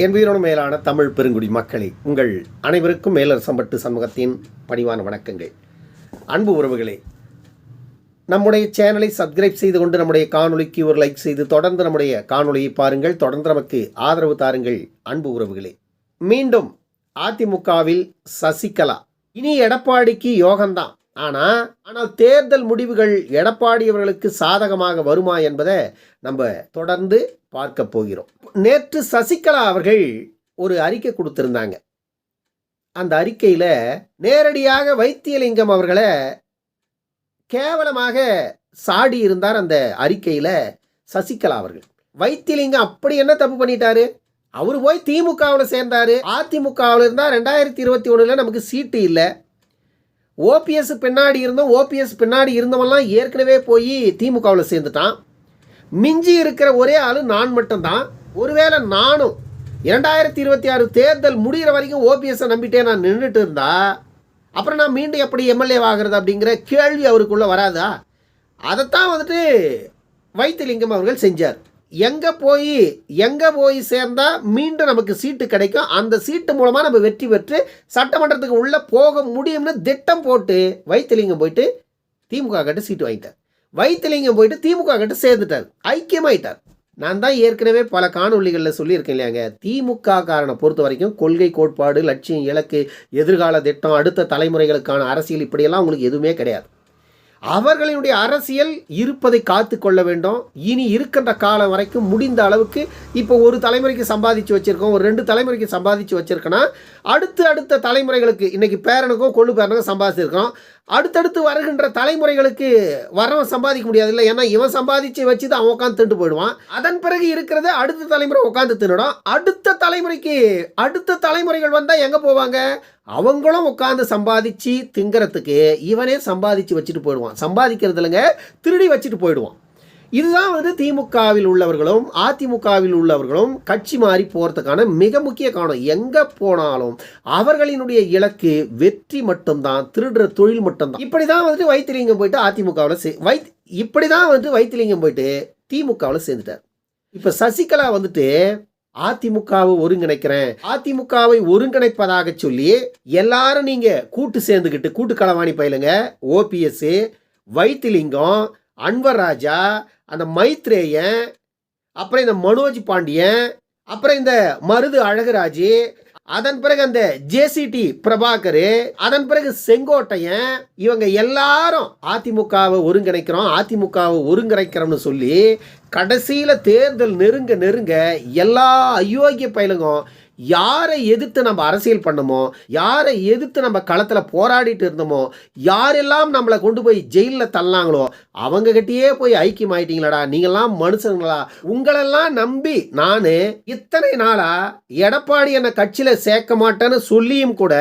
என் உயிரோடு மேலான தமிழ் பெருங்குடி மக்களே உங்கள் அனைவருக்கும் மேலரசம்பட்டு சமூகத்தின் பணிவான வணக்கங்கள். அன்பு உறவுகளே நம்முடைய சேனலை சப்ஸ்கிரைப் செய்து கொண்டு நம்முடைய காணொலிக்கு ஒரு லைக் செய்து தொடர்ந்து நம்முடைய காணொலியை பாருங்கள். தொடர்ந்து நமக்கு ஆதரவு தாருங்கள் அன்பு உறவுகளே. மீண்டும் அதிமுகவில் சசிகலா. இனி எடப்பாடிக்கு யோகம்தான். ஆனால் ஆனால் தேர்தல் முடிவுகள் எடப்பாடி அவர்களுக்கு சாதகமாக வருமா என்பதை நம்ம தொடர்ந்து பார்க்க போகிறோம். நேற்று சசிகலா அவர்கள் ஒரு அறிக்கை கொடுத்திருந்தாங்க. அந்த அறிக்கையில் நேரடியாக வைத்தியலிங்கம் அவர்களை கேவலமாக சாடி இருந்தார் அந்த அறிக்கையில் சசிகலா அவர்கள். வைத்தியலிங்கம் அப்படி என்ன தப்பு பண்ணிட்டாரு? அவர் போய் திமுகவில் சேர்ந்தாரு. அதிமுகவில் இருந்தால் ரெண்டாயிரத்தி இருபத்தி ஒன்றில் நமக்கு சீட்டு இல்லை. ஓபிஎஸ் பின்னாடி இருந்தோம் ஓபிஎஸ் பின்னாடி இருந்தவன்லாம் ஏற்கனவே போய் திமுகவில் சேர்ந்துட்டான். மிஞ்சி இருக்கிற ஒரே ஆள் நான் மட்டும்தான். ஒருவேளை நானும் இரண்டாயிரத்தி இருபத்தி ஆறு தேர்தல் முடிகிற வரைக்கும் ஓபிஎஸ்ஸை நம்பிட்டே நான் நின்றுட்டு இருந்தா அப்புறம் நான் மீண்டும் எப்படி எம்எல்ஏ ஆகிறது அப்படிங்கிற கேள்வி அவருக்குள்ளே வராதா? அதைத்தான் வந்துட்டு வைத்திலிங்கம் அவர்கள் செஞ்சார். எங்கே போய் எங்கே போய் சேர்ந்தால் மீண்டும் நமக்கு சீட்டு கிடைக்கும். அந்த சீட்டு மூலமாக நம்ம வெற்றி பெற்று சட்டமன்றத்துக்கு உள்ளே போக முடியும்னு திட்டம் போட்டு வைத்திலிங்கம் போயிட்டு திமுக கிட்ட சீட்டு வாங்கிட்டார். வைத்திலிங்கம் போயிட்டு திமுக கிட்ட சேர்ந்துட்டார். ஐக்கியமாயிட்டார். நான் தான் ஏற்கனவே பல காணொளிகளில் சொல்லியிருக்கேன் இல்லையாங்க. திமுக காரனை பொறுத்த வரைக்கும் கொள்கை கோட்பாடு லட்சியம் இலக்கு எதிர்கால திட்டம் அடுத்த தலைமுறைகளுக்கான அரசியல் இப்படியெல்லாம் உங்களுக்கு எதுவுமே கிடையாது. அவர்களினுடைய அரசியல் இருப்பதை காத்து கொள்ள வேண்டும். இனி இருக்கின்ற காலம் வரைக்கும் முடிந்த அளவுக்கு இப்போ ஒரு தலைமுறைக்கு சம்பாதிச்சு வச்சுருக்கோம் ஒரு ரெண்டு தலைமுறைக்கு சம்பாதிச்சு வச்சுருக்கோன்னா அடுத்து அடுத்த தலைமுறைகளுக்கு இன்றைக்கி பேரனுக்கும் கொள்ளு பேரனுக்கும் சம்பாதிச்சிருக்கோம் அடுத்தடுத்து வருகின்ற தலைமுறைகளுக்கு வரவன் சம்பாதிக்க முடியாது இல்லை ஏன்னா இவன் சம்பாதிச்சு வச்சு தான் அவன் உட்காந்து திண்டு போயிடுவான். அதன் பிறகு இருக்கிறத அடுத்த தலைமுறை உட்காந்து தின்னுடும். அடுத்த தலைமுறைக்கு அடுத்த தலைமுறைகள் வந்தால் எங்கே போவாங்க? அவங்களும் உட்காந்து சம்பாதிச்சு திங்கிறதுக்கு இவனே சம்பாதிச்சு வச்சுட்டு போயிடுவான். சம்பாதிக்கிறது இல்லைங்க திருடி வச்சுட்டு போயிடுவான். இதுதான் வந்து திமுகவில் உள்ளவர்களும் அதிமுகவில் உள்ளவர்களும் கட்சி மாறி போகிறதுக்கான மிக முக்கிய காரணம். எங்கே போனாலும் அவர்களினுடைய இலக்கு வெற்றி மட்டும்தான் திருடுற தொழில் மட்டும்தான். இப்படி தான் வந்துட்டு வைத்திலிங்கம் போயிட்டு அதிமுகவில் சே வை இப்படி தான் வந்துட்டு வைத்திலிங்கம் போயிட்டு திமுகவில் சேர்ந்துட்டார். இப்போ சசிகலா வந்துட்டு அதிமுகவை ஒருங்கிணைக்கிறேன் அதிமுகவை ஒருங்கிணைப்பதாக சொல்லி எல்லாரும் நீங்கள் கூட்டு சேர்ந்துக்கிட்டு கூட்டு களவாணி பயிலுங்க. ஓபிஎஸ் வைத்திலிங்கம் அன்வர் ராஜா அந்த மைத்ரேயன் அப்புறம் இந்த மனோஜ் பாண்டியன் அப்புறம் இந்த மருது அழகராஜ் அதன் பிறகு அந்த ஜேசிடி பிரபாகர் அதன் பிறகு செங்கோட்டையன் இவங்க எல்லாரும் அதிமுகவை ஒருங்கிணைக்கிறோம் அதிமுகவை ஒருங்கிணைக்கிறோம்னு சொல்லி கடைசியில் தேர்தல் நெருங்க நெருங்க எல்லா அயோக்கிய பயிலுங்கும் யாரை எதிர்த்து நம்ம அரசியல் பண்ணமோ யாரை எதிர்த்து நம்ம களத்தில் போராடிட்டு இருந்தோமோ யாரெல்லாம் நம்மளை கொண்டு போய் ஜெயிலில் தள்ளாங்களோ அவங்க கிட்டேயே போய் ஐக்கியம் ஆயிட்டீங்களாடா நீங்களாம் மனுஷங்களா? உங்களெல்லாம் நம்பி நான் இத்தனை நாளா எடப்பாடி என்னை கட்சியில் சேர்க்க மாட்டேன்னு சொல்லியும் கூட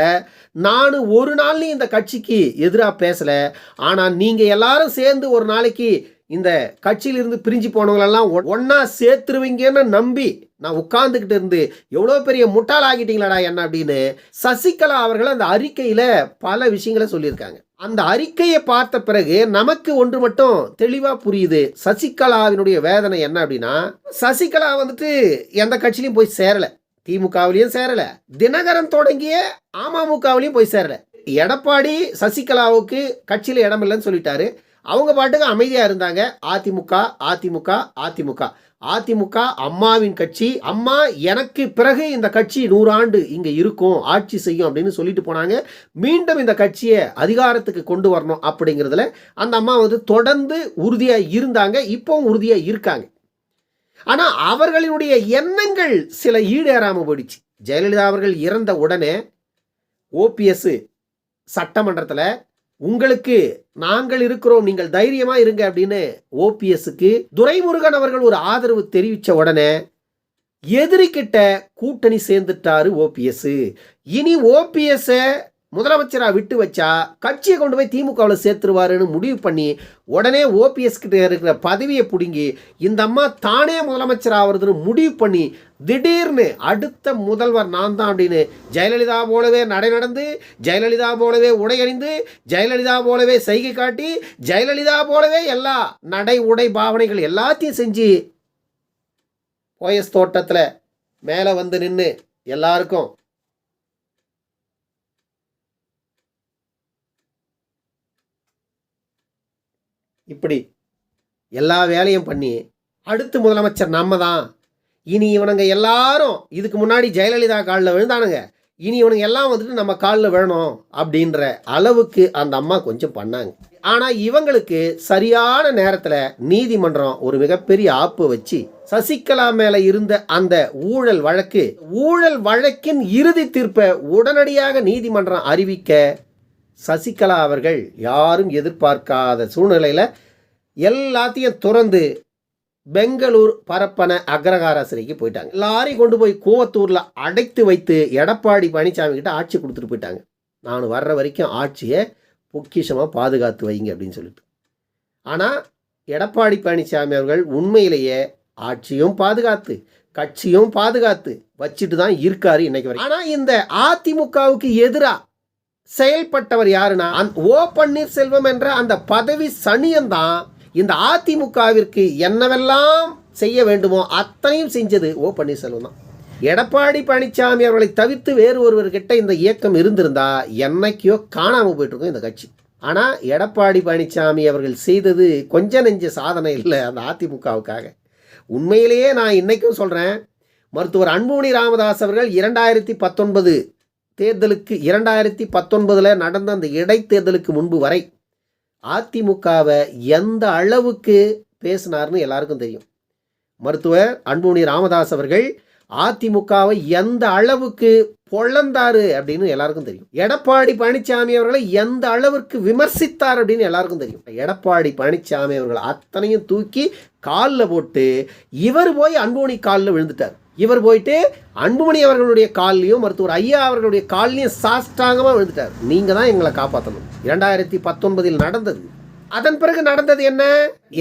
நான் ஒரு நாள்லையும் இந்த கட்சிக்கு எதிராக பேசலை. ஆனால் நீங்கள் எல்லாரும் சேர்ந்து ஒரு நாளைக்கு இந்த கட்சியிலிருந்து பிரிஞ்சு போனவங்களெல்லாம் ஒன்றா சேர்த்துருவீங்கன்னு நம்பி நான் உட்கார்ந்துக்கிட்டு இருந்து எவ்வளோ பெரிய முட்டாள் ஆகிட்டீங்களாடா என்ன அப்படின்னு சசிகலா அவர்கள் அந்த அறிக்கையில் பல விஷயங்களை சொல்லியிருக்காங்க. அந்த அறிக்கையை பார்த்த பிறகு நமக்கு ஒன்று மட்டும் தெளிவாக புரியுது சசிகலாவினுடைய வேதனை என்ன அப்படின்னா சசிகலா வந்துட்டு எந்த கட்சியிலையும் போய் சேரலை. திமுகவிலையும் சேரலை. தினகரன் தொடங்கிய அமமுகவிலையும் போய் சேரலை. எடப்பாடி சசிகலாவுக்கு கட்சியில் இடம் இல்லைன்னு சொல்லிட்டாரு. அவங்க பாட்டுக்கு அமைதியாக இருந்தாங்க. அதிமுக அதிமுக அதிமுக. அதிமுக அம்மாவின் கட்சி அம்மா எனக்கு பிறகு இந்த கட்சி நூறாண்டு இங்கே இருக்கும் ஆட்சி செய்யும் அப்படின்னு சொல்லிட்டு போனாங்க. மீண்டும் இந்த கட்சியை அதிகாரத்துக்கு கொண்டு வரணும் அப்படிங்கிறதுல அந்த அம்மா வந்து தொடர்ந்து உறுதியாக இருந்தாங்க இப்போவும் உறுதியாக இருக்காங்க. ஆனால் அவர்களினுடைய எண்ணங்கள் சில ஈடேறாமல் போயிடுச்சு. ஜெயலலிதா அவர்கள் இறந்த உடனே ஓபிஎஸ் சட்டமன்றத்தில் உங்களுக்கு நாங்கள் இருக்கிறோம் நீங்கள் தைரியமா இருங்க அப்படின்னு ஓபிஎஸ்க்கு துரைமுருகன் அவர்கள் ஒரு ஆதரவு தெரிவித்த உடனே எதிரிக்கிட்ட கூட்டணி சேர்ந்துட்டாரு ஓபிஎஸ். இனி ஓபிஎஸ் முதலமைச்சராக விட்டு வச்சா கட்சியை கொண்டு போய் திமுகவில் சேர்த்துருவாருன்னு முடிவு பண்ணி உடனே ஓபிஎஸ் கிட்ட இருக்கிற பதவியை பிடுங்கி இந்த அம்மா தானே முதலமைச்சர் ஆகிறதுன்னு முடிவு பண்ணி திடீர்னு அடுத்த முதல்வர் நான் தான் அப்படின்னு ஜெயலலிதா போலவே நடை நடந்து ஜெயலலிதா போலவே உடையணிந்து ஜெயலலிதா போலவே செய்கை காட்டி ஜெயலலிதா போலவே எல்லா நடை உடை பாவனைகள் எல்லாத்தையும் செஞ்சு போயஸ் தோட்டத்தில் மேலே வந்து நின்று எல்லாருக்கும் இப்படி எல்லா வேலையும் பண்ணி அடுத்து முதலமைச்சர் நம்ம தான் இனி இவனுங்க எல்லாரும் இதுக்கு முன்னாடி ஜெயலலிதா காலில் விழுந்தானுங்க. இனி இவனுங்க எல்லாம் வந்துட்டு நம்ம காலில் விழணும் அப்படின்ற அளவுக்கு அந்த அம்மா கொஞ்சம் பண்ணாங்க. ஆனால் இவங்களுக்கு சரியான நேரத்தில் நீதிமன்றம் ஒரு மிகப்பெரிய ஆப்பு வச்சு சசிகலா மேலே இருந்த அந்த ஊழல் வழக்கு ஊழல் வழக்கின் இறுதி தீர்ப்பை உடனடியாக நீதிமன்றம் அறிவிக்க சசிகலா அவர்கள் யாரும் எதிர்பார்க்காத சூழ்நிலையில் எல்லாத்தையும் துறந்து பெங்களூர் பரப்பன அக்ரகார சிறைக்கு போயிட்டாங்க. எல்லாரையும் கொண்டு போய் கூவத்தூரில் அடைத்து வைத்து எடப்பாடி பழனிசாமி கிட்ட ஆட்சி கொடுத்துட்டு போயிட்டாங்க. நான் வர்ற வரைக்கும் ஆட்சியை பொக்கிஷமாக பாதுகாத்து வைங்க அப்படின்னு சொல்லிட்டு. ஆனால் எடப்பாடி பழனிசாமி அவர்கள் உண்மையிலேயே ஆட்சியும் பாதுகாத்து கட்சியும் பாதுகாத்து வச்சுட்டு தான் இருக்காரு இன்னைக்கு வரைக்கும். ஆனால் இந்த அதிமுகவுக்கு எதிராக செயல்பட்டவர் யாருன்னா அந் ஓ பன்னீர்செல்வம் என்ற அந்த பதவி சனியன்தான் இந்த அதிமுகவிற்கு என்னவெல்லாம் செய்ய வேண்டுமோ அத்தனையும் செஞ்சது ஓ பன்னீர்செல்வம் தான். எடப்பாடி பழனிசாமி அவர்களை தவிர்த்து வேறு ஒருவர்கிட்ட இந்த இயக்கம் இருந்திருந்தா என்னைக்கோ காணாமல் போயிட்டுருக்கும் இந்த கட்சி. ஆனால் எடப்பாடி பழனிசாமி அவர்கள் செய்தது கொஞ்ச நெஞ்ச சாதனை இல்லை அந்த அதிமுகவுக்காக. உண்மையிலேயே நான் இன்றைக்கும் சொல்கிறேன் மருத்துவர் அன்புமணி ராமதாஸ் அவர்கள் இரண்டாயிரத்தி பத்தொன்பது தேர்தலுக்கு இரண்டாயிரத்தி பத்தொன்பதில் நடந்த அந்த இடைத்தேர்தலுக்கு முன்பு வரை அதிமுகவை எந்த அளவுக்கு பேசினார்னு எல்லாருக்கும் தெரியும். மருத்துவர் அன்புமணி ராமதாஸ் அவர்கள் அதிமுகவை எந்த அளவுக்கு பொழந்தாரு அப்படின்னு எல்லாருக்கும் தெரியும். எடப்பாடி பழனிசாமி அவர்களை எந்த அளவிற்கு விமர்சித்தார் அப்படின்னு எல்லாருக்கும் தெரியும். எடப்பாடி பழனிசாமி அவர்கள் அத்தனையும் தூக்கி காலில் போட்டு இவர் போய் அன்புமணி காலில் விழுந்துட்டார். இவர் போயிட்டு அன்புமணி அவர்களுடைய கால்லையும் மருத்துவர் ஐயா அவர்களுடைய கால்லையும் சாஷ்டாங்கமாக விழுந்துட்டார். நீங்கள் தான் எங்களை காப்பாற்றணும் இரண்டாயிரத்தி பத்தொன்பதில் நடந்தது. அதன் பிறகு நடந்தது என்ன?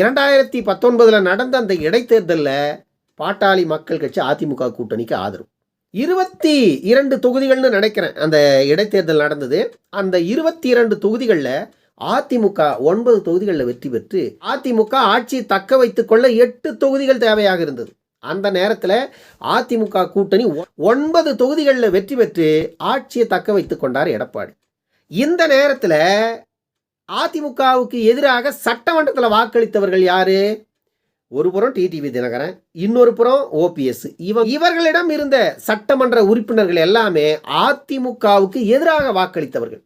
இரண்டாயிரத்தி பத்தொன்பதில் நடந்த அந்த இடைத்தேர்தலில் பாட்டாளி மக்கள் கட்சி அதிமுக கூட்டணிக்கு ஆதரவு. இருபத்தி இரண்டு தொகுதிகள்னு நினைக்கிறேன் அந்த இடைத்தேர்தல் நடந்தது. அந்த இருபத்தி இரண்டு தொகுதிகளில் அதிமுக ஒன்பது தொகுதிகளில் வெற்றி பெற்று அதிமுக ஆட்சியை தக்க வைத்துக்கொள்ள எட்டு தொகுதிகள் தேவையாக இருந்தது. அந்த நேரத்தில் அதிமுக கூட்டணி ஒ- ஒன்பது தொகுதிகளில் வெற்றி பெற்று ஆட்சியை தக்க வைத்து கொண்டார் எடப்பாடி. இந்த நேரத்தில் அதிமுகவுக்கு எதிராக சட்டமன்றத்தில் வாக்களித்தவர்கள் யாரு? ஒரு புறம் டிடிவி தினகரன் இன்னொரு புறம் ஓபிஎஸ் இவ இவர்களிடம் இருந்த சட்டமன்ற உறுப்பினர்கள் எல்லாமே அதிமுகவுக்கு எதிராக வாக்களித்தவர்கள்.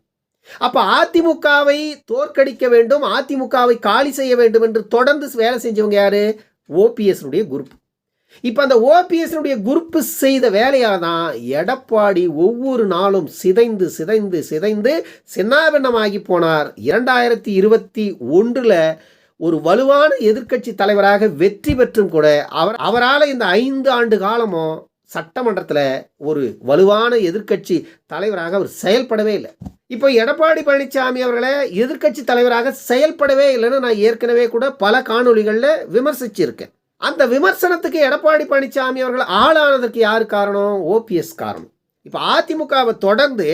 அப்ப அதிமுகவை தோற்கடிக்க வேண்டும் அதிமுகவை காலி செய்ய வேண்டும் என்று தொடர்ந்து வேலை செஞ்சவங்க யாரு? ஓபிஎஸ்னுடைய குரூப். இப்போ அந்த ஓபிஎஸ்னுடைய குரூப்பு செய்த வேலையாக தான் எடப்பாடி ஒவ்வொரு நாளும் சிதைந்து சிதைந்து சிதைந்து சின்னாபின்னமாகி போனார். இரண்டாயிரத்தி இருபத்தி ஒன்றில் ஒரு வலுவான எதிர்க்கட்சி தலைவராக வெற்றி பெற்றும் கூட அவர் அவரால் இந்த ஐந்து ஆண்டு காலமும் சட்டமன்றத்தில் ஒரு வலுவான எதிர்க்கட்சி தலைவராக அவர் செயல்படவே இல்லை. இப்போ எடப்பாடி பழனிசாமி அவர்களை எதிர்க்கட்சி தலைவராக செயல்படவே இல்லைன்னு நான் ஏற்கனவே கூட பல காணொளிகளில் விமர்சிச்சிருக்கேன். அந்த விமர்சனத்துக்கு எடப்பாடி பழனிசாமி அவர்கள் ஆளானதற்கு யார் காரணம்? ஓபிஎஸ் காரணம். இப்போ அதிமுகவை தொடர்ந்து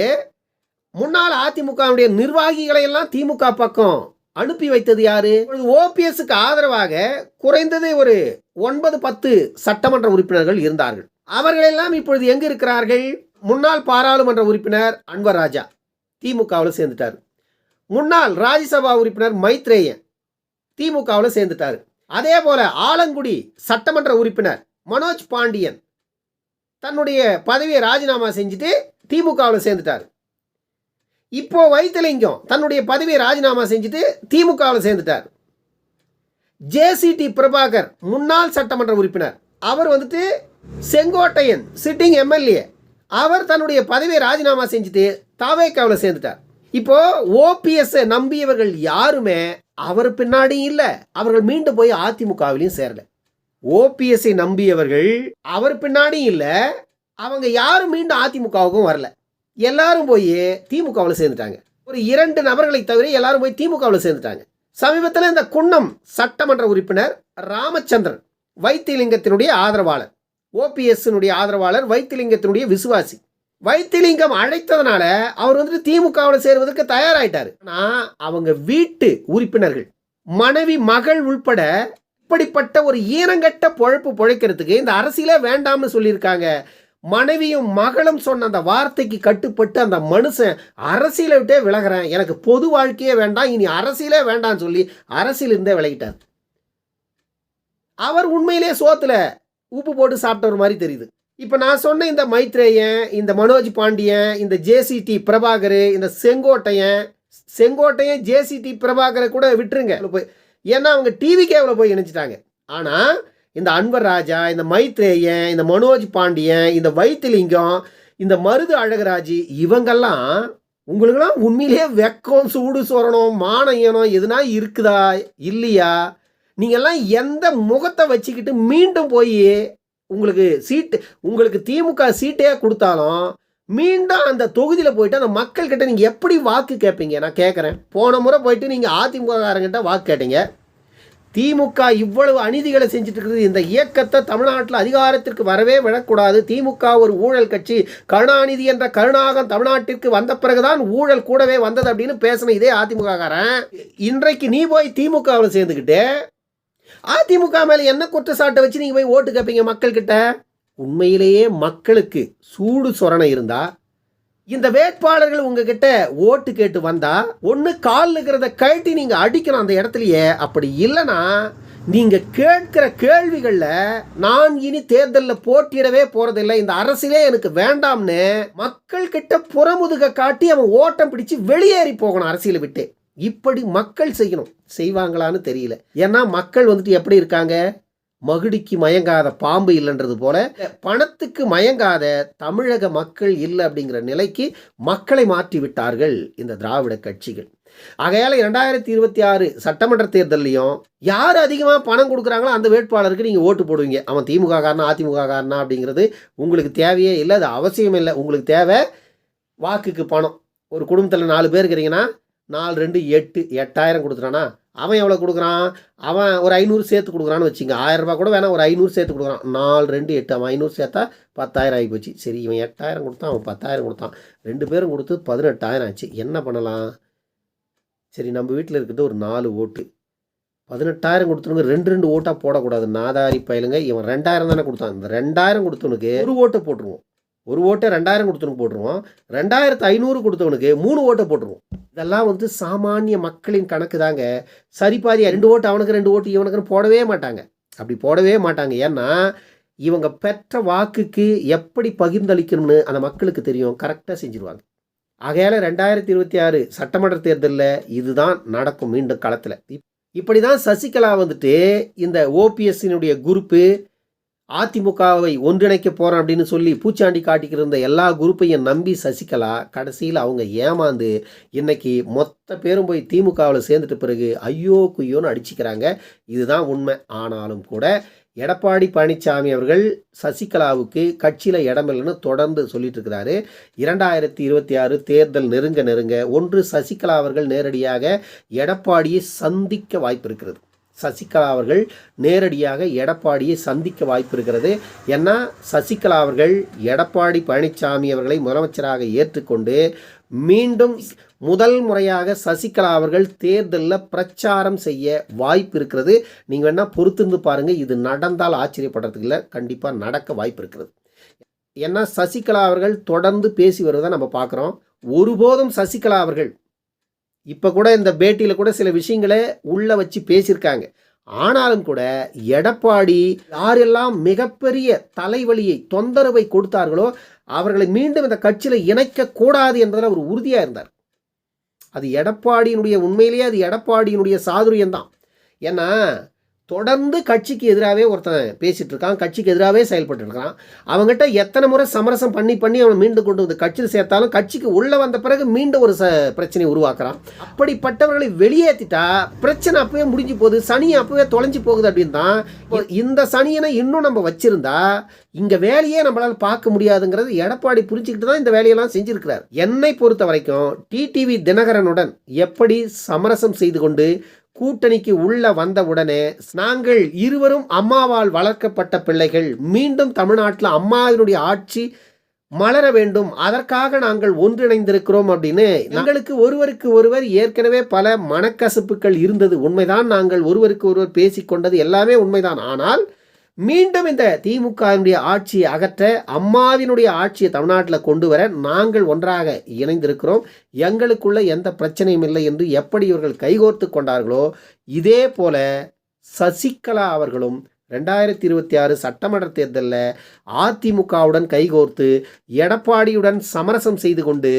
முன்னாள் அதிமுகவுடைய நிர்வாகிகளை எல்லாம் திமுக பக்கம் அனுப்பி வைத்தது யாரு? ஓபிஎஸ்க்கு ஆதரவாக குறைந்தது ஒரு ஒன்பது பத்து சட்டமன்ற உறுப்பினர்கள் இருந்தார்கள். அவர்களெல்லாம் இப்பொழுது எங்கு இருக்கிறார்கள்? முன்னாள் பாராளுமன்ற உறுப்பினர் அன்வர் ராஜா திமுகவில் சேர்ந்துட்டார். முன்னாள் ராஜ்யசபா உறுப்பினர் மைத்ரேயன் திமுகவில் சேர்ந்துட்டார். அதே போல ஆலங்குடி சட்டமன்ற உறுப்பினர் மனோஜ் பாண்டியன் தன்னுடைய பதவியை ராஜினாமா செஞ்சுட்டு திமுகவில் சேர்ந்துட்டார். இப்போ வைத்திலிங்கம் தன்னுடைய பதவியை ராஜினாமா செஞ்சுட்டு திமுகவில் சேர்ந்துட்டார். ஜேசிடி பிரபாகர் முன்னாள் சட்டமன்ற உறுப்பினர். அவர் வந்துட்டு செங்கோட்டையன் சிட்டிங் எம்எல்ஏ. அவர் தன்னுடைய பதவியை ராஜினாமா செஞ்சுட்டு தாவேக்காவில் சேர்ந்துட்டார். இப்போ ஓபிஎஸ் நம்பியவர்கள் யாருமே அவர் பின்னாடி இல்லை. அவர்கள் மீண்டும் போய் அதிமுகவிலையும் சேரல. ஓபிஎஸ்ஐ நம்பியவர்கள் அவர் பின்னாடி இல்லை. அவங்க யாரும் மீண்டும் அதிமுகவுக்கும் வரல. எல்லாரும் போய் திமுகவில் சேர்ந்துட்டாங்க. ஒரு இரண்டு நபர்களை தவிர எல்லாரும் போய் திமுகவில் சேர்ந்துட்டாங்க. சமீபத்தில் இந்த குன்னம் சட்டமன்ற உறுப்பினர் ராமச்சந்திரன் வைத்தியலிங்கத்தினுடைய ஆதரவாளர். ஓபிஎஸ்னுடைய ஆதரவாளர் வைத்திலிங்கத்தினுடைய விசுவாசி. வைத்திலிங்கம் அழைத்ததுனால அவர் வந்துட்டு திமுகவில் சேருவதற்கு தயாராயிட்டார். ஆனால் அவங்க வீட்டு உறுப்பினர்கள் மனைவி மகள் உள்பட இப்படிப்பட்ட ஒரு ஈரங்கட்ட பொழப்பு பொழைக்கிறதுக்கு இந்த அரசியலே வேண்டாம்னு சொல்லியிருக்காங்க. மனைவியும் மகளும் சொன்ன அந்த வார்த்தைக்கு கட்டுப்பட்டு அந்த மனுஷன் அரசியலை விட்டே விலகிறேன். எனக்கு பொது வாழ்க்கையே வேண்டாம் இனி அரசியலே வேண்டாம்னு சொல்லி அரசியல் இருந்தே விலகிட்டார். அவர் உண்மையிலே சோத்துல உப்பு போட்டு சாப்பிட்டவர் மாதிரி தெரியுது. இப்போ நான் சொன்ன இந்த மைத்ரேயன் இந்த மனோஜ் பாண்டியன் இந்த ஜேசிடி பிரபாகர் இந்த செங்கோட்டையன் செங்கோட்டையன் ஜேசிடி பிரபாகரை கூட விட்டுருங்க. போய் ஏன்னா அவங்க டிவி கேவில் போய் இணைச்சிட்டாங்க ஆனால் இந்த அன்வர் ராஜா இந்த மைத்ரேயன் இந்த மனோஜ் பாண்டியன் இந்த வைத்திலிங்கம் இந்த மருது அழகராஜி இவங்கெல்லாம் உங்களுக்கெல்லாம் உண்மையிலேயே வெக்கம் சூடு சொரணம் மானயனம் எதுனா இருக்குதா? இல்லையா? நீங்கள்லாம் எந்த முகத்தை வச்சுக்கிட்டு மீண்டும் போய் உங்களுக்கு சீட்டு உங்களுக்கு திமுக சீட்டே கொடுத்தாலும் மீண்டும் அந்த தொகுதியில் போயிட்டு அந்த மக்கள்கிட்ட நீங்கள் எப்படி வாக்கு கேட்பீங்க நான் கேட்குறேன் போன முறை போயிட்டு நீங்கள் அதிமுககாரங்கிட்ட வாக்கு கேட்டீங்க. திமுக இவ்வளவு அநீதிகளை செஞ்சுட்டு இருக்குது. இந்த இயக்கத்தை தமிழ்நாட்டில் அதிகாரத்திற்கு வரவே விடக்கூடாது. திமுக ஒரு ஊழல் கட்சி. கருணாநிதி என்ற கருணாகம் தமிழ்நாட்டிற்கு வந்த பிறகுதான் ஊழல் கூடவே வந்தது அப்படின்னு பேசின இதே அதிமுககாரன். இன்றைக்கு நீ போய் திமுகவில் சேர்ந்துக்கிட்டு அதிமுக மேலே என்ன குற்றச்சாட்டை வச்சு நீங்கள் போய் ஓட்டு கேட்பீங்க மக்கள்கிட்ட? உண்மையிலேயே மக்களுக்கு சூடு சொரணை இருந்தா இந்த வேட்பாளர்கள் உங்ககிட்ட ஓட்டு கேட்டு வந்தா ஒன்று கால் இருக்கிறத கழட்டி நீங்கள் அடிக்கணும் அந்த இடத்துலையே. அப்படி இல்லைன்னா நீங்கள் கேட்கிற கேள்விகளில் நான் இனி தேர்தலில் போட்டியிடவே போகிறதில்லை இந்த அரசியலே எனக்கு வேண்டாம்னு மக்கள்கிட்ட புறமுதுக காட்டி அவன் ஓட்டம் பிடிச்சு வெளியேறி போகணும் அரசியலை விட்டு. இப்படி மக்கள் செய்யணும். செய்வாங்களான்னு தெரியல. ஏன்னா மக்கள் வந்துட்டு எப்படி இருக்காங்க? மகுடிக்கு மயங்காத பாம்பு இல்லைன்றது போல பணத்துக்கு மயங்காத தமிழக மக்கள் இல்லை அப்படிங்கிற நிலைக்கு மக்களை மாற்றி விட்டார்கள் இந்த திராவிட கட்சிகள். ஆகையால் இரண்டாயிரத்தி இருபத்தி ஆறு சட்டமன்ற தேர்தல்லையும் யார் அதிகமாக பணம் கொடுக்குறாங்களோ அந்த வேட்பாளருக்கு நீங்கள் ஓட்டு போடுவீங்க. அவன் திமுக காரணம் அதிமுக காரணம் அப்படிங்கிறது உங்களுக்கு தேவையே இல்லை. அது அவசியம் இல்லை. உங்களுக்கு தேவை வாக்குக்கு பணம். ஒரு குடும்பத்தில் நாலு பேர் இருக்கிறீங்கன்னா நாலு ரெண்டு எட்டு எட்டாயிரம் கொடுத்துறானா அவன் எவ்வளோ கொடுக்குறான்? அவன் ஒரு ஐநூறு சேர்த்து கொடுக்குறான்னு வச்சுங்க. ஆயிரம் ரூபா கூட வேணாம் ஒரு ஐநூறு சேர்த்து கொடுக்குறான். நாலு ரெண்டு எட்டு அவன் ஐநூறு சேர்த்தா பத்தாயிரம் ஆகி போச்சு. சரி இவன் எட்டாயிரம் கொடுத்தான் அவன் பத்தாயிரம் கொடுத்தான். ரெண்டு பேரும் கொடுத்து பதினெட்டாயிரம் ஆச்சு. என்ன பண்ணலாம்? சரி நம்ம வீட்டில் இருக்கிறது ஒரு நாலு ஓட்டு. பதினெட்டாயிரம் கொடுத்தவனுக்கு ரெண்டு ரெண்டு ஓட்டாக போடக்கூடாது. நாதாரி பயலுங்க இவன் ரெண்டாயிரம் தானே கொடுத்தான். இந்த ரெண்டாயிரம் கொடுத்தவனுக்கு ஒரு ஓட்டை போட்டுருவோம். ஒரு ஓட்டை ரெண்டாயிரம் கொடுத்தவனுக்கு போட்டுருவோம் ரெண்டாயிரத்து ஐநூறு கொடுத்தவனுக்கு மூணு ஓட்டை போட்டுருவோம். இதெல்லாம் வந்து சாமானிய மக்களின் கணக்கு தாங்க சரி ரெண்டு ஓட்டு அவனுக்கு ரெண்டு ஓட்டு இவனுக்குன்னு போடவே மாட்டாங்க. அப்படி போடவே மாட்டாங்க. ஏன்னா இவங்க பெற்ற வாக்குக்கு எப்படி பகிர்ந்தளிக்கணும்னு அந்த மக்களுக்கு தெரியும். கரெக்டாக செஞ்சுருவாங்க. ஆகையால் ரெண்டாயிரத்தி இருபத்தி ஆறு சட்டமன்ற தேர்தலில் இதுதான் நடக்கும் மீண்டும் களத்தில். இப்படி தான் சசிகலா வந்துட்டு இந்த ஓபிஎஸ்ஸினுடைய குரூப்பு அதிமுகவை ஒன்றிணைக்க போகிறோம் அப்படின்னு சொல்லி பூச்சாண்டி காட்டிக்கிட்டு இருந்த எல்லா குரூப்பையும் நம்பி சசிகலா கடைசியில் அவங்க ஏமாந்து இன்னைக்கு மொத்த பேரும் போய் திமுகவில் சேர்ந்துட்டு பிறகு ஐயோ குய்யோன்னு அடிச்சுக்கிறாங்க. இதுதான் உண்மை. ஆனாலும் கூட எடப்பாடி பழனிசாமி அவர்கள் சசிகலாவுக்கு கட்சியில் இடமில்லைன்னு தொடர்ந்து சொல்லிட்டு இருக்கிறாரு. இரண்டாயிரத்தி இருபத்தி ஆறு தேர்தல் நெருங்க நெருங்க ஒன்று சசிகலா அவர்கள் நேரடியாக எடப்பாடியை சந்திக்க வாய்ப்பு இருக்கிறது. சசிகலா அவர்கள் நேரடியாக எடப்பாடியை சந்திக்க வாய்ப்பு இருக்கிறது ஏன்னா சசிகலா அவர்கள் எடப்பாடி பழனிசாமி அவர்களை முதலமைச்சராக ஏற்றுக்கொண்டு மீண்டும் முதல் முறையாக சசிகலா அவர்கள் தேர்தலில் பிரச்சாரம் செய்ய வாய்ப்பு இருக்கிறது நீங்கள் வேணால் பொறுத்திருந்து பாருங்கள் இது நடந்தால் ஆச்சரியப்படுறதுக்கு இல்லை. கண்டிப்பாக நடக்க வாய்ப்பு இருக்கிறது ஏன்னா சசிகலா அவர்கள் தொடர்ந்து பேசி வருவதை நம்ம பார்க்குறோம். ஒருபோதும் சசிகலா அவர்கள் இப்போ கூட இந்த பேட்டியில் கூட சில விஷயங்களை உள்ளே வச்சு பேசியிருக்காங்க. ஆனாலும் கூட எடப்பாடி யாரெல்லாம் மிகப்பெரிய தலைவலியை தொந்தரவை கொடுத்தார்களோ அவர்களை மீண்டும் இந்த கட்சியில் இணைக்கக்கூடாது என்பதில் அவர் உறுதியாக இருந்தார். அது எடப்பாடியினுடைய உண்மையிலேயே அது எடப்பாடியினுடைய சாதுரியம் தான் ஏன்னா தொடர்ந்து கட்சிக்கு எதிராகவே ஒருத்தன் பேசிகிட்டு இருக்கான் கட்சிக்கு எதிராகவே செயல்பட்டு இருக்கான். அவங்ககிட்ட எத்தனை முறை சமரசம் பண்ணி பண்ணி அவனை மீண்டும் கொண்டு வந்து கட்சியில் சேர்த்தாலும் கட்சிக்கு உள்ளே வந்த பிறகு மீண்டும் ஒரு ச பிரச்சனையை உருவாக்குறான். அப்படிப்பட்டவர்களை வெளியேற்றிட்டா பிரச்சனை அப்பவே முடிஞ்சு போகுது சனி அப்பவே தொலைஞ்சு போகுது அப்படின்னு தான் இந்த சனியனை இன்னும் நம்ம வச்சுருந்தா இங்கே வேலையே நம்மளால் பார்க்க முடியாதுங்கிறது எடப்பாடி புரிஞ்சுக்கிட்டு தான் இந்த வேலையெல்லாம் செஞ்சுருக்கிறார். என்னை பொறுத்த வரைக்கும் டிடிவி தினகரனுடன் எப்படி சமரசம் செய்து கொண்டு கூட்டணிக்கு உள்ள வந்தவுடனே நாங்கள் இருவரும் அம்மாவால் வளர்க்கப்பட்ட பிள்ளைகள். மீண்டும் தமிழ்நாட்டில் அம்மாவினுடைய ஆட்சி மலர வேண்டும். அதற்காக நாங்கள் ஒன்றிணைந்திருக்கிறோம் அப்படின்னு எங்களுக்கு ஒருவருக்கு ஒருவர் ஏற்கனவே பல மனக்கசப்புகள் இருந்தது. உண்மைதான் நாங்கள் ஒருவருக்கு ஒருவர் பேசிக்கொண்டது எல்லாமே உண்மைதான். ஆனால் மீண்டும் இந்த திமுகவினுடைய ஆட்சியை அகற்ற அம்மாவினுடைய ஆட்சியை தமிழ்நாட்டில் கொண்டு வர நாங்கள் ஒன்றாக இணைந்திருக்கிறோம். எங்களுக்குள்ள எந்த பிரச்சனையும் இல்லை என்று எப்படி இவர்கள் கைகோர்த்து கொண்டார்களோ இதே போல சசிகலா அவர்களும் ரெண்டாயிரத்தி இருபத்தி ஆறு சட்டமன்ற தேர்தலில் அதிமுகவுடன் கைகோர்த்து எடப்பாடியுடன் சமரசம் செய்து கொண்டு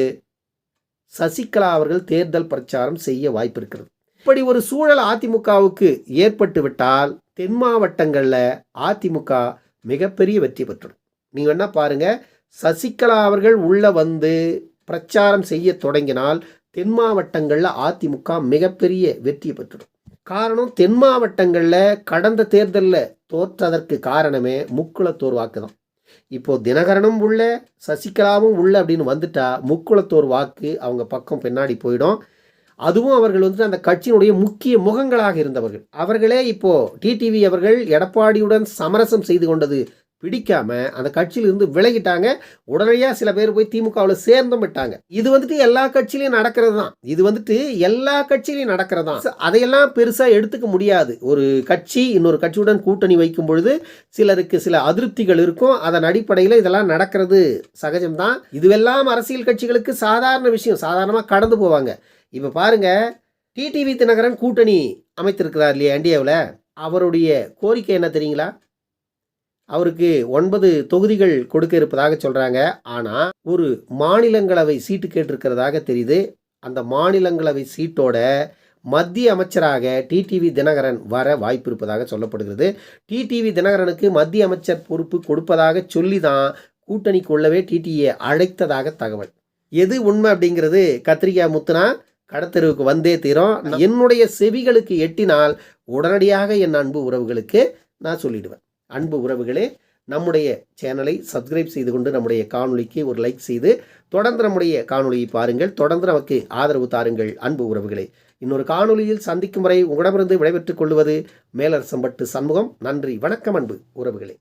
சசிகலா அவர்கள் தேர்தல் பிரச்சாரம் செய்ய வாய்ப்பு இருக்கிறது இப்படி ஒரு சூழல் அதிமுகவுக்கு ஏற்பட்டு விட்டால் தென் மாவட்டங்களில் அதிமுக மிகப்பெரிய வெற்றி பெற்றுடும். நீங்கள் என்ன பாருங்கள் சசிகலா அவர்கள் உள்ளே வந்து பிரச்சாரம் செய்ய தொடங்கினால் தென் மாவட்டங்களில் அதிமுக மிகப்பெரிய வெற்றி பெற்றுடும். காரணம் தென் மாவட்டங்களில் கடந்த தேர்தலில் தோற்றதற்கு காரணமே முக்குளத்தோர் வாக்கு தான் இப்போது தினகரனும் உள்ள சசிகலாவும் உள்ள அப்படின்னு வந்துட்டா முக்குளத்தோர் வாக்கு அவங்க பக்கம் பின்னாடி போயிடும். அதுவும் அவர்கள் வந்து அந்த கட்சியினுடைய முக்கிய முகங்களாக இருந்தவர்கள். அவர்களே இப்போ டிடிவி அவர்கள் எடப்பாடியுடன் சமரசம் செய்து கொண்டது பிடிக்காம அந்த கட்சியிலிருந்து விலகிட்டாங்க. உடனடியாக சில பேர் போய் திமுகவில் சேர்ந்தும் விட்டாங்க. இது வந்துட்டு எல்லா கட்சியிலையும் நடக்கிறது தான் இது வந்துட்டு எல்லா கட்சியிலையும் நடக்கிறது தான் அதையெல்லாம் பெருசாக எடுத்துக்க முடியாது. ஒரு கட்சி இன்னொரு கட்சியுடன் கூட்டணி வைக்கும் பொழுது சிலருக்கு சில அதிருப்திகள் இருக்கும். அதன் அடிப்படையில் இதெல்லாம் நடக்கிறது சகஜம்தான். இதுவெல்லாம் அரசியல் கட்சிகளுக்கு சாதாரண விஷயம். சாதாரணமாக கடந்து போவாங்க. இப்போ பாருங்க டிடிவி தினகரன் கூட்டணி அமைத்திருக்கிறார் இல்லையா இந்தியாவில் அவருடைய கோரிக்கை என்ன தெரியுங்களா? அவருக்கு ஒன்பது தொகுதிகள் கொடுக்க இருப்பதாக சொல்கிறாங்க ஆனால் ஒரு மாநிலங்களவை சீட்டு கேட்டிருக்கிறதாக தெரியுது. அந்த மாநிலங்களவை சீட்டோட மத்திய அமைச்சராக டிடிவி தினகரன் வர வாய்ப்பு இருப்பதாக சொல்லப்படுகிறது. டிடிவி தினகரனுக்கு மத்திய அமைச்சர் பொறுப்பு கொடுப்பதாக சொல்லி தான் கூட்டணிக்குள்ளவே டிடியை அழைத்ததாக தகவல். எது உண்மை அப்படிங்கிறது கத்திரிக்காய் முத்துனா கடத்தெருவுக்கு வந்தே தீரும். என்னுடைய செவிகளுக்கு எட்டினால் உடனடியாக என் அன்பு உறவுகளுக்கு நான் சொல்லிடுவேன். அன்பு உறவுகளே நம்முடைய சேனலை சப்ஸ்கிரைப் செய்து கொண்டு நம்முடைய காணொளிக்கு ஒரு லைக் செய்து தொடர்ந்து நம்முடைய காணொளியை பாருங்கள். தொடர்ந்து நமக்கு ஆதரவு தாருங்கள் அன்பு உறவுகளே. இன்னொரு காணொளியில் சந்திக்கும் வரை உங்களிடமிருந்து விடைபெற்றுக் கொள்வது மேலரசம்பட்டு சண்முகம். நன்றி வணக்கம் அன்பு உறவுகளே.